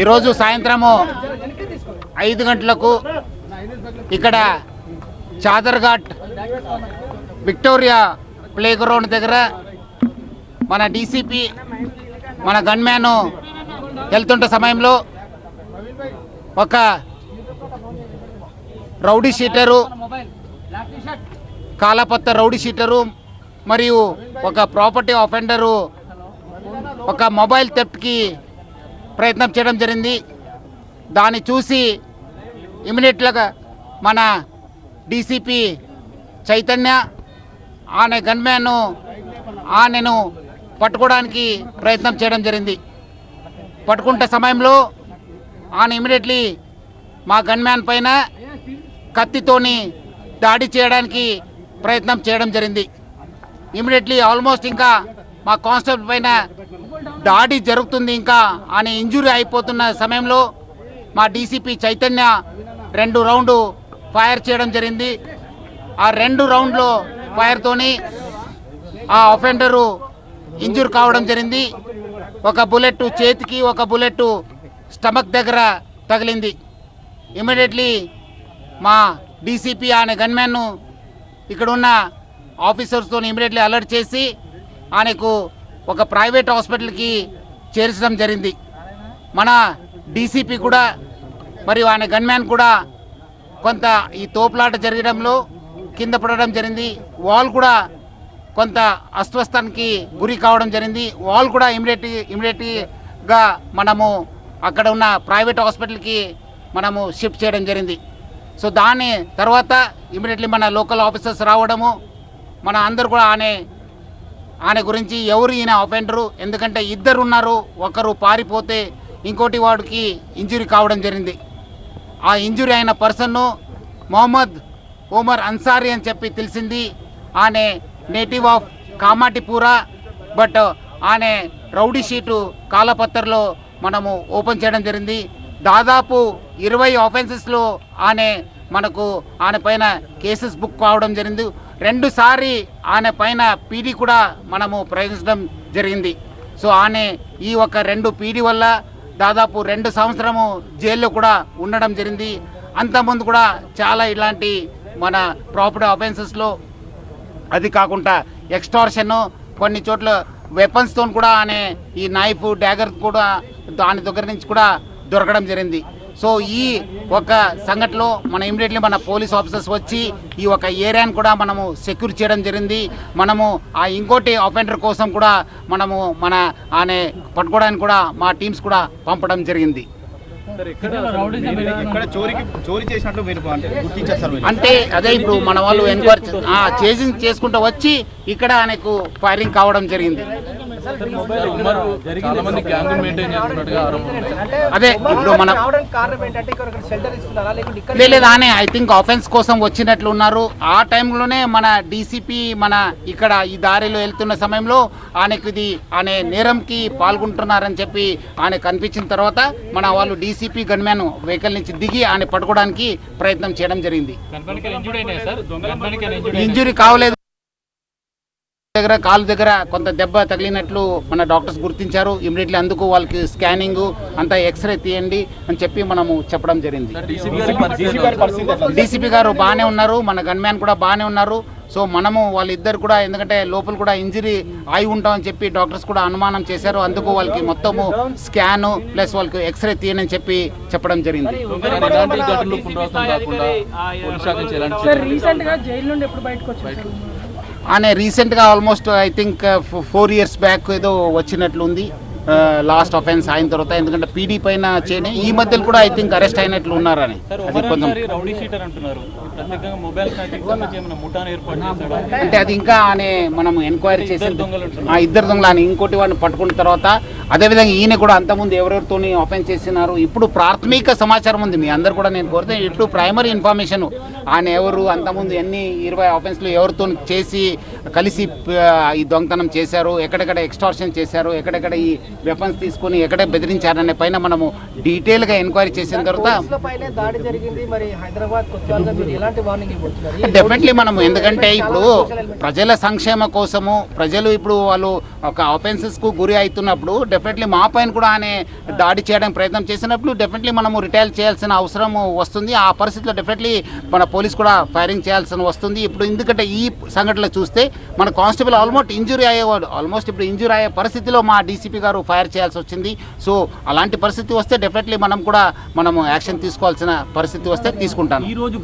ఈరోజు సాయంత్రము ఐదు గంటలకు ఇక్కడ చాదర్ఘాట్ విక్టోరియా ప్లే గ్రౌండ్ దగ్గర మన డీసీపీ మన గన్మ్యాన్ వెళ్తుంట సమయంలో ఒక రౌడీ షీటరు కాలపత్త రౌడీ షీటరు మరియు ఒక ప్రాపర్టీ ఆఫెండరు ఒక మొబైల్ థెఫ్ట్కి ప్రయత్నం చేయడం జరిగింది. దాన్ని చూసి ఇమీడియట్గా మన డీసీపీ చైతన్య ఆమె గన్మ్యాన్ను ఆమెను పట్టుకోవడానికి ప్రయత్నం చేయడం జరిగింది. పట్టుకుంటే సమయంలో ఆమె ఇమీడియట్లీ మా గన్మ్యాన్ పైన కత్తితోని దాడి చేయడానికి ప్రయత్నం చేయడం జరిగింది. ఇమీడియట్లీ ఆల్మోస్ట్ ఇంకా మా కానిస్టేబుల్ పైన దాడి జరుగుతుంది ఇంకా ఆయన ఇంజురీ అయిపోతున్న సమయంలో మా డీసీపీ చైతన్య రెండు రౌండ్ ఫైర్ చేయడం జరిగింది. ఆ రెండు రౌండ్లో ఫైర్తోని ఆ అఫెండరు ఇంజూర్ కావడం జరిగింది. ఒక బుల్లెట్ చేతికి ఒక బుల్లెట్ స్టమక్ దగ్గర తగిలింది. ఇమీడియట్లీ మా డీసీపీ ఆయన గన్మ్యాన్ను ఇక్కడున్న ఆఫీసర్స్తో ఇమీడియట్లీ అలర్ట్ చేసి ఆయనకు ఒక ప్రైవేట్ హాస్పిటల్కి చేర్చడం జరిగింది. మన డీసీపీ కూడా మరియు ఆయన గన్మ్యాన్ కూడా కొంత ఈ తోపులాట జరగడంలో కింద పడడం జరిగింది. వాల్ కూడా కొంత అస్వస్థానికి గురి కావడం జరిగింది. వాల్ కూడా ఇమీడియట్ ఇమీడియట్గా మనము అక్కడ ఉన్న ప్రైవేట్ హాస్పిటల్కి మనము షిఫ్ట్ చేయడం జరిగింది. సో దాని తర్వాత ఇమీడియట్లీ మన లోకల్ ఆఫీసర్స్ రావడము మన అందరు కూడా ఆనే ఆయన గురించి ఎవరు ఈయన అఫెండరు ఎందుకంటే ఇద్దరు ఉన్నారు ఒకరు పారిపోతే ఇంకోటి వాడికి ఇంజురీ కావడం జరిగింది. ఆ ఇంజురీ అయిన పర్సన్ను మొహమ్మద్ ఓమర్ అన్సారీ అని చెప్పి తెలిసింది. ఆయన నేటివ్ ఆఫ్ కామాటిపూర బట్ ఆయన రౌడీ షీటు కాలపత్రలో మనము ఓపెన్ చేయడం జరిగింది. దాదాపు ఇరవై ఆఫెన్సెస్లో ఆయన మనకు ఆయన పైన కేసెస్ బుక్ కావడం జరిగింది. రెండుసారి ఆమె పైన పీడీ కూడా మనము ప్రయోగించడం జరిగింది. సో ఆమె ఈ ఒక రెండు పీడీ వల్ల దాదాపు రెండు సంవత్సరము జైల్లో కూడా ఉండడం జరిగింది. అంతకుముందు కూడా చాలా ఇలాంటి మన ప్రాపర్టీ అఫెన్సెస్లో అది కాకుండా ఎక్స్టార్షన్ కొన్ని చోట్ల వెపన్స్తో కూడా ఆమె ఈ నైఫ్ డ్యాగర్ కూడా దాని దగ్గర నుంచి కూడా దొరకడం జరిగింది. సో ఈ ఒక సంఘటనలో మన ఇమీడియట్లీ మన పోలీస్ ఆఫీసర్స్ వచ్చి ఈ ఒక ఏరియాని కూడా మనము సెక్యూర్ చేయడం జరిగింది. మనము ఆ ఇంకోటి అఫెండర్ కోసం కూడా మనము మన ఆయన పట్టుకోవడానికి కూడా మా టీమ్స్ కూడా పంపడం జరిగింది. అంటే అదే ఇప్పుడు మన వాళ్ళు ఎంక్వైరీ చేసింగ్ చేసుకుంటూ వచ్చి ఇక్కడ ఆయనకు ఫైరింగ్ కావడం జరిగింది. అదే ఇప్పుడు మన రావడానికి కారణం ఏంటంటే ఇక్కడ షెల్టర్ ఇస్తున్నారా? లేకుంటే ఇక్కడ లే- లేదు ఆనే ఐ థింక్ ఆఫెన్స్ కోసం వచ్చినట్లు ఉన్నారు. ఆ టైంలోనే మన డీసీపీ మన ఇక్కడ ఈ దారిలో వెళ్తున్న సమయంలో ఆయనకు ఇది ఆయన నేరంకి పాల్గొంటున్నారని చెప్పి ఆయన కనిపించిన తర్వాత మన వాళ్ళు డీసీపీ గన్మ్యాన్ వెహికల్ నుంచి దిగి ఆయన పట్టుకోవడానికి ప్రయత్నం చేయడం జరిగింది. ఇంజురీ కావలేదు. దగ్గర కాలు దగ్గర కొంత దెబ్బ తగిలినట్లు మన డాక్టర్స్ గుర్తించారు. ఇమీడియట్లీ అందుకు వాళ్ళకి స్కానింగ్ అంతా ఎక్స్రే తీయండి అని చెప్పి మనము చెప్పడం జరిగింది. డీసీపీ గారి బాగానే ఉన్నారు. మన గన్మ్యాన్ కూడా బాగానే ఉన్నారు. సో మనము వాళ్ళిద్దరు కూడా ఎందుకంటే లోపల కూడా ఇంజరీ అయి ఉంటామని చెప్పి డాక్టర్స్ కూడా అనుమానం చేశారు. అందుకు వాళ్ళకి మొత్తము స్కాన్ ప్లస్ వాళ్ళకి ఎక్స్రే తీయని చెప్పి చెప్పడం జరిగింది. రీసెంట్గా జైలు నుండి ఎప్పుడు బయటకు వచ్చారు. అనే రీసెంట్గా almost I think four years back ఏదో వచ్చినట్లుంది. లాస్ట్ అఫెన్స్ అయిన తర్వాత ఎందుకంటే పీడీ పైన చేయని ఈ మధ్యలో కూడా ఐ థింక్ అరెస్ట్ అయినట్లు ఉన్నారని. అంటే అది ఇంకా ఆయన మనం ఎంక్వైరీ చేసి. ఆ ఇద్దరు దొంగలు ఆయన ఇంకోటి వాడిని పట్టుకున్న తర్వాత అదేవిధంగా ఈయన కూడా అంతకుముందు ఎవరెవరితోని అఫెన్స్ చేసినారు. ఇప్పుడు ప్రాథమిక సమాచారం ఉంది. మీ అందరు కూడా నేను కోరితే ఇప్పుడు ప్రైమరీ ఇన్ఫర్మేషన్ ఆయన ఎవరు అంతకుముందు ఎన్ని ఇరవై అఫెన్స్లు ఎవరితో చేసి కలిసి ఈ దొంగతనం చేశారు ఎక్కడెక్కడ ఎక్స్టార్షన్ చేశారు ఎక్కడెక్కడ ఈ వెపన్స్ తీసుకొని ఎక్కడ బెదిరించారనే పైన మనము డీటెయిల్గా ఎంక్వైరీ చేసిన తర్వాత డెఫినెట్లీ మనం ఎందుకంటే ఇప్పుడు ప్రజల సంక్షేమ కోసము ప్రజలు ఇప్పుడు వాళ్ళు ఒక offences కు గురి అవుతున్నప్పుడు డెఫినెట్లీ మా పైన కూడా ఆయన దాడి చేయడానికి ప్రయత్నం చేసినప్పుడు డెఫినెట్లీ మనము రిటైల్ చేయాల్సిన అవసరం వస్తుంది. ఆ పరిస్థితిలో డెఫినెట్లీ మన పోలీస్ కూడా ఫైరింగ్ చేయాల్సిన వస్తుంది. ఇప్పుడు ఎందుకంటే ఈ సంఘటనలో చూస్తే మన కానిస్టేబుల్ ఆల్మోస్ట్ ఇంజురీ అయ్యేవాడు. ఆల్మోస్ట్ ఇప్పుడు ఇంజురీ అయ్యే పరిస్థితిలో మా డీసీపీ గారు ఫైర్ చేయాల్సి వచ్చింది. సో అలాంటి పరిస్థితి వస్తే డెఫినెట్లీ మనం కూడా మనం యాక్షన్ తీసుకోవాల్సిన పరిస్థితి వస్తే తీసుకుంటాను. ఈరోజు